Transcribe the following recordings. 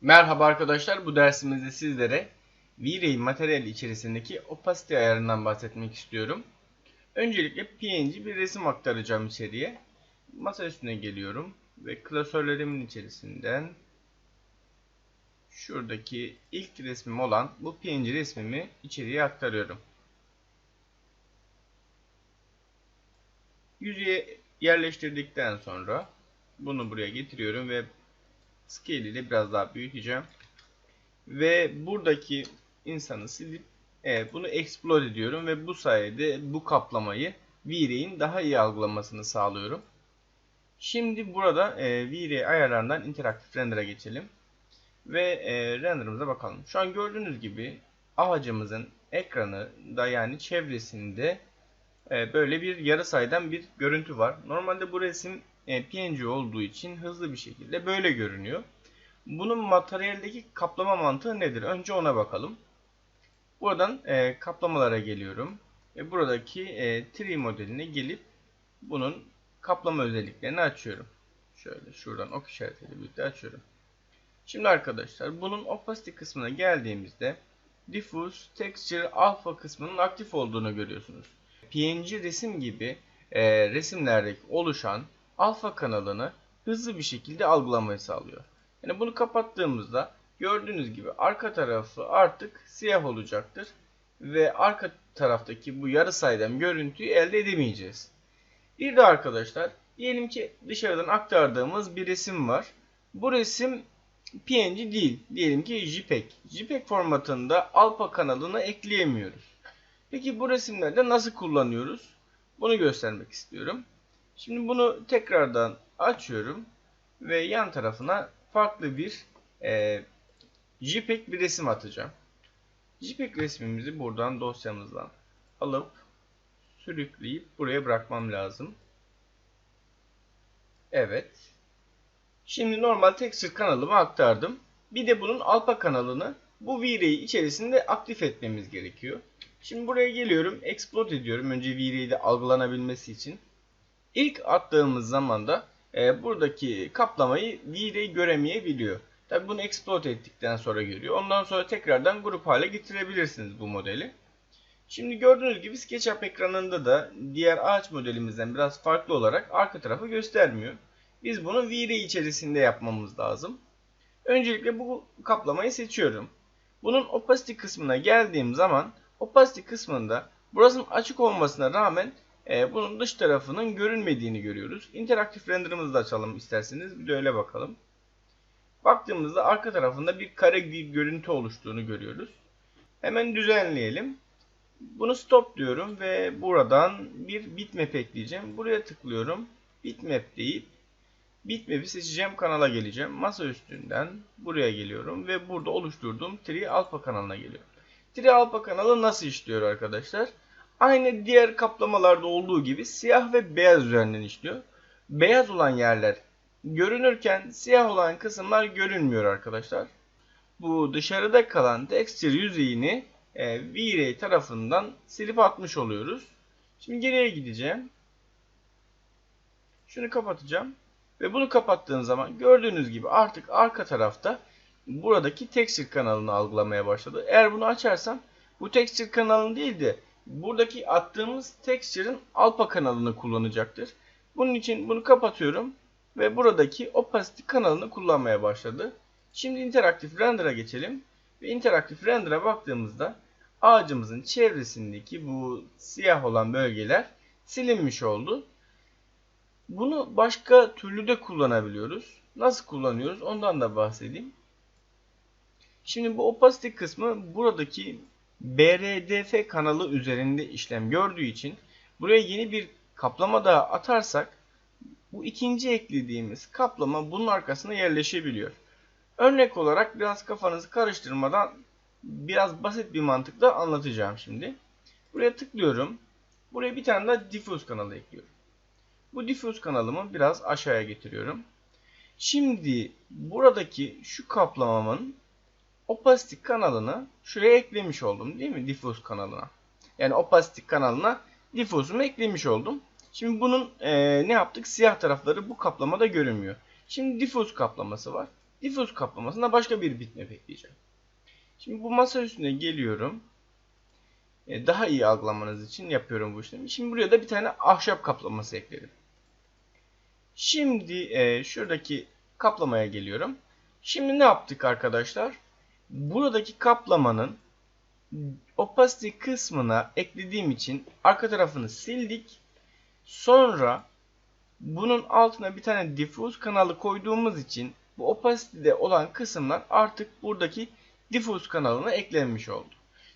Merhaba arkadaşlar, bu dersimizde sizlere V-Ray materyal içerisindeki opacity ayarından bahsetmek istiyorum. Öncelikle PNG bir resim aktaracağım içeriye. Masa üstüne geliyorum ve klasörlerimin içerisinden şuradaki ilk resmim olan bu PNG resmimi içeriye aktarıyorum. Yüzeye yerleştirdikten sonra bunu buraya getiriyorum ve scale ile biraz daha büyüteceğim. Ve buradaki insanı silip evet, bunu explode ediyorum ve bu sayede bu kaplamayı V-Ray'in daha iyi algılamasını sağlıyorum. Şimdi burada e, V-Ray ayarlarından interaktif render'a geçelim. Ve e, render'ımıza bakalım. Şu an gördüğünüz gibi ağacımızın ekranı da yani çevresinde e, böyle bir yarı sayıdan bir görüntü var. Normalde bu resim e, PNG olduğu için hızlı bir şekilde böyle görünüyor. Bunun materyaldeki kaplama mantığı nedir? Önce ona bakalım. Buradan e, kaplamalara geliyorum. Ve buradaki e, tree modeline gelip bunun kaplama özelliklerini açıyorum. Şöyle şuradan ok işaretiyle birlikte açıyorum. Şimdi arkadaşlar bunun opacity kısmına geldiğimizde diffuse texture alpha kısmının aktif olduğunu görüyorsunuz. PNG resim gibi e, resimlerdeki oluşan alfa kanalını hızlı bir şekilde algılamayı sağlıyor. Yani bunu kapattığımızda gördüğünüz gibi arka tarafı artık siyah olacaktır. Ve arka taraftaki bu yarı saydam görüntüyü elde edemeyeceğiz. Bir de arkadaşlar diyelim ki dışarıdan aktardığımız bir resim var. Bu resim PNG değil. Diyelim ki JPEG. JPEG formatında alfa kanalını ekleyemiyoruz. Peki bu resimlerde nasıl kullanıyoruz? Bunu göstermek istiyorum. Şimdi bunu tekrardan açıyorum ve yan tarafına farklı bir e, JPEG bir resim atacağım. JPEG resmimizi buradan dosyamızdan alıp sürükleyip buraya bırakmam lazım. Evet. Şimdi normal texture kanalımı aktardım. Bir de bunun alfa kanalını bu V-Ray içerisinde aktif etmemiz gerekiyor. Şimdi buraya geliyorum. Explode ediyorum. Önce V-Ray'de algılanabilmesi için. İlk attığımız zaman da e, buradaki kaplamayı V-Ray göremeyebiliyor. Tabi bunu exploit ettikten sonra görüyor. Ondan sonra tekrardan grup hale getirebilirsiniz bu modeli. Şimdi gördüğünüz gibi SketchUp ekranında da diğer ağaç modelimizden biraz farklı olarak arka tarafı göstermiyor. Biz bunu V-Ray içerisinde yapmamız lazım. Öncelikle bu kaplamayı seçiyorum. Bunun opacity kısmına geldiğim zaman opacity kısmında burasının açık olmasına rağmen e, bunun dış tarafının görünmediğini görüyoruz. İnteraktif render'ımızı da açalım isterseniz. Bir de öyle bakalım. Baktığımızda arka tarafında bir kare bir görüntü oluştuğunu görüyoruz. Hemen düzenleyelim. Bunu stop diyorum ve buradan bir bitmap ekleyeceğim. Buraya tıklıyorum. Bitmap deyip bitmap'i seçeceğim kanala geleceğim. Masa üstünden buraya geliyorum ve burada oluşturduğum Tree Alpha kanalına geliyorum. Tree Alpha kanalı nasıl işliyor arkadaşlar? Aynı diğer kaplamalarda olduğu gibi siyah ve beyaz üzerinden işliyor. Beyaz olan yerler görünürken siyah olan kısımlar görünmüyor arkadaşlar. Bu dışarıda kalan texture yüzeyini e, V-Ray tarafından silip atmış oluyoruz. Şimdi geriye gideceğim. Şunu kapatacağım. Ve bunu kapattığım zaman gördüğünüz gibi artık arka tarafta buradaki texture kanalını algılamaya başladı. Eğer bunu açarsam bu texture kanalını değil de buradaki attığımız texture'ın alpha kanalını kullanacaktır. Bunun için bunu kapatıyorum ve buradaki opacity kanalını kullanmaya başladı. Şimdi interaktif render'a geçelim. Ve interaktif render'a baktığımızda ağacımızın çevresindeki bu siyah olan bölgeler silinmiş oldu. Bunu başka türlü de kullanabiliyoruz. Nasıl kullanıyoruz ondan da bahsedeyim. Şimdi bu opacity kısmı buradaki BRDF kanalı üzerinde işlem gördüğü için buraya yeni bir kaplama daha atarsak bu ikinci eklediğimiz kaplama bunun arkasına yerleşebiliyor. Örnek olarak biraz kafanızı karıştırmadan biraz basit bir mantıkla anlatacağım şimdi. Buraya tıklıyorum. Buraya bir tane daha diffuse kanalı ekliyorum. Bu diffuse kanalımı biraz aşağıya getiriyorum. Şimdi buradaki şu kaplamamın opacity kanalını şuraya eklemiş oldum değil mi? Diffuse kanalına. Yani opacity kanalına diffuse'umu eklemiş oldum. Şimdi bunun e, ne yaptık? Siyah tarafları bu kaplamada görünmüyor. Şimdi diffuse kaplaması var. diffuse kaplamasına başka bir bitmap ekleyeceğim. Şimdi bu masa üstüne geliyorum. E, daha iyi algılamanız için yapıyorum bu işlemi. Şimdi buraya da bir tane ahşap kaplaması ekledim. Şimdi e, şuradaki kaplamaya geliyorum. Şimdi ne yaptık arkadaşlar? Buradaki kaplamanın opacity kısmına eklediğim için arka tarafını sildik. Sonra bunun altına bir tane diffuse kanalı koyduğumuz için bu opacity'de olan kısımlar artık buradaki diffuse kanalına eklenmiş oldu.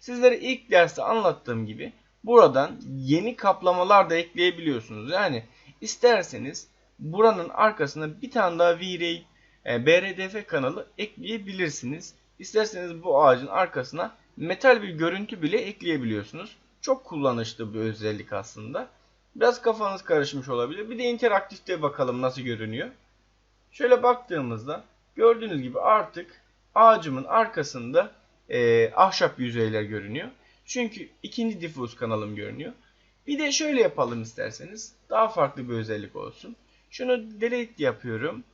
Sizlere ilk derste anlattığım gibi buradan yeni kaplamalar da ekleyebiliyorsunuz. Yani isterseniz buranın arkasına bir tane daha V-Ray e, BRDF kanalı ekleyebilirsiniz. İsterseniz bu ağacın arkasına metal bir görüntü bile ekleyebiliyorsunuz. Çok kullanışlı bir özellik aslında. Biraz kafanız karışmış olabilir. Bir de interaktifte bakalım nasıl görünüyor. Şöyle baktığımızda gördüğünüz gibi artık ağacımın arkasında e, ahşap yüzeyler görünüyor. Çünkü ikinci diffuse kanalım görünüyor. Bir de şöyle yapalım isterseniz. Daha farklı bir özellik olsun. Şunu delete yapıyorum.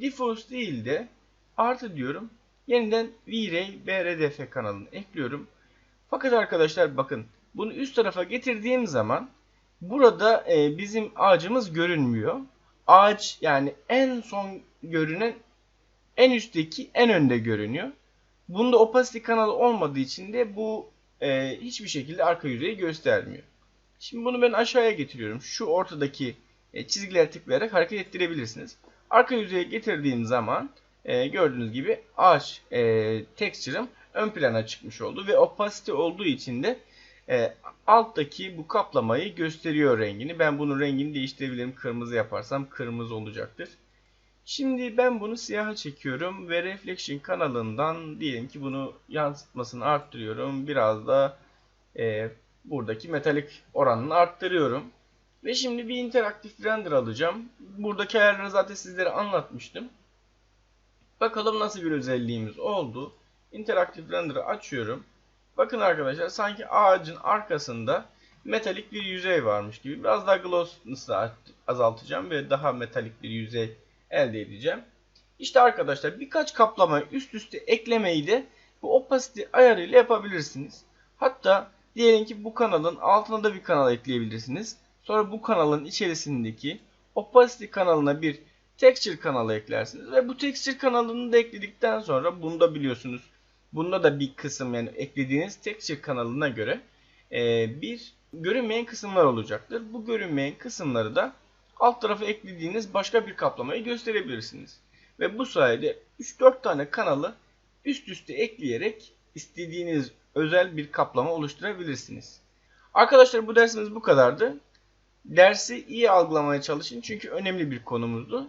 Diffuse değil de artı diyorum. Yeniden V-Ray BRDF kanalını ekliyorum. Fakat arkadaşlar bakın bunu üst tarafa getirdiğim zaman burada e, bizim ağacımız görünmüyor. Ağaç yani en son görünen en üstteki en önde görünüyor. Bunda opacity kanalı olmadığı için de bu e, hiçbir şekilde arka yüzeyi göstermiyor. Şimdi bunu ben aşağıya getiriyorum. Şu ortadaki e, çizgilere tıklayarak hareket ettirebilirsiniz. Arka yüzeye getirdiğim zaman e, gördüğünüz gibi ağaç e, texture'ım ön plana çıkmış oldu ve opacity olduğu için de e, alttaki bu kaplamayı gösteriyor rengini. Ben bunun rengini değiştirebilirim. Kırmızı yaparsam kırmızı olacaktır. Şimdi ben bunu siyaha çekiyorum ve Reflection kanalından diyelim ki bunu yansıtmasını arttırıyorum. Biraz da e, buradaki metalik oranını arttırıyorum. Ve şimdi bir interaktif render alacağım. Buradaki ayarları zaten sizlere anlatmıştım. Bakalım nasıl bir özelliğimiz oldu. Interaktif render'ı açıyorum. Bakın arkadaşlar sanki ağacın arkasında metalik bir yüzey varmış gibi. Biraz daha glossness'ı azaltacağım ve daha metalik bir yüzey elde edeceğim. İşte arkadaşlar birkaç kaplamayı üst üste eklemeyi de bu opacity ayarıyla yapabilirsiniz. Hatta diyelim ki bu kanalın altına da bir kanal ekleyebilirsiniz. Sonra bu kanalın içerisindeki opacity kanalına bir texture kanalı eklersiniz. Ve bu texture kanalını da ekledikten sonra bunu da biliyorsunuz. Bunda da bir kısım yani eklediğiniz texture kanalına göre e, bir görünmeyen kısımlar olacaktır. Bu görünmeyen kısımları da alt tarafa eklediğiniz başka bir kaplamayı gösterebilirsiniz. Ve bu sayede 3-4 tane kanalı üst üste ekleyerek istediğiniz özel bir kaplama oluşturabilirsiniz. Arkadaşlar bu dersimiz bu kadardı. Dersi iyi algılamaya çalışın çünkü önemli bir konumuzdu.